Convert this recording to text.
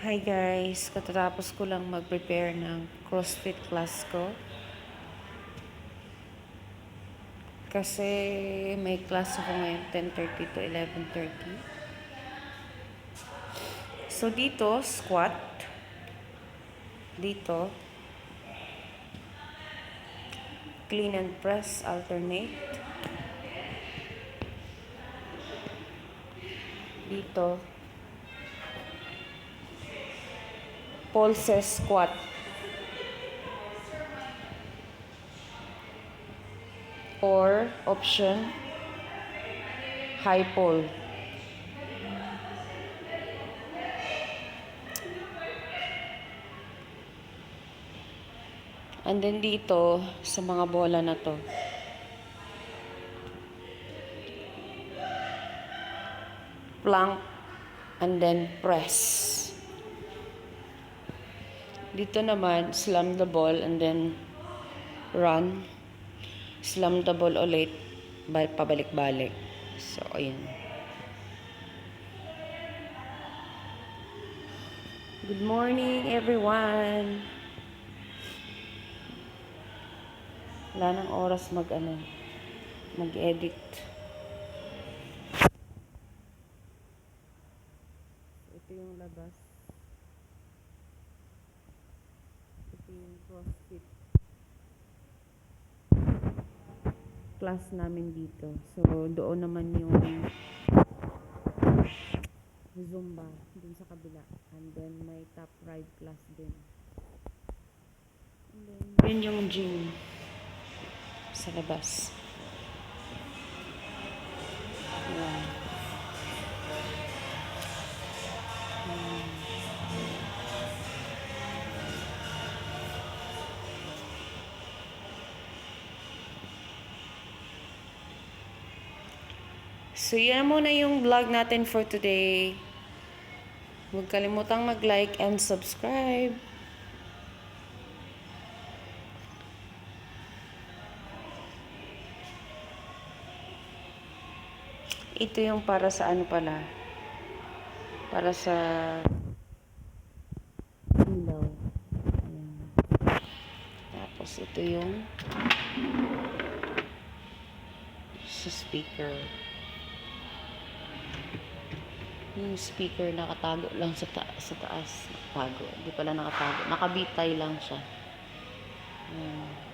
Hi guys, katatapos ko lang mag-prepare ng CrossFit class ko. Kasi may class ako ngayon 10.30 to 11.30. So dito, squat. Dito, clean and press alternate. Dito, pulses squat. Or option high pull. And then dito sa mga bola na to. Plank and then press. Dito naman, slam the ball and then run. Slam the ball ulit, ba- pabalik-balik. So, ayun. Good morning, everyone. Wala nang oras mag, ano, mag-edit. Ito yung labas. Yung CrossFit class namin dito. So, doon naman yung Zumba dun sa kabila. And then, may top ride class din. And then, yun yung gym sa labas. Ayan. So, yan muna yung vlog natin for today. Huwag kalimutang mag-like and subscribe. Ito yung para sa ano pala. Para sa ilaw. Tapos ito yung sa speaker. Yung speaker nakatago lang sa, ta- sa taas. Nakatago. Hindi pala nakatago. Nakabitay lang siya. Ayan.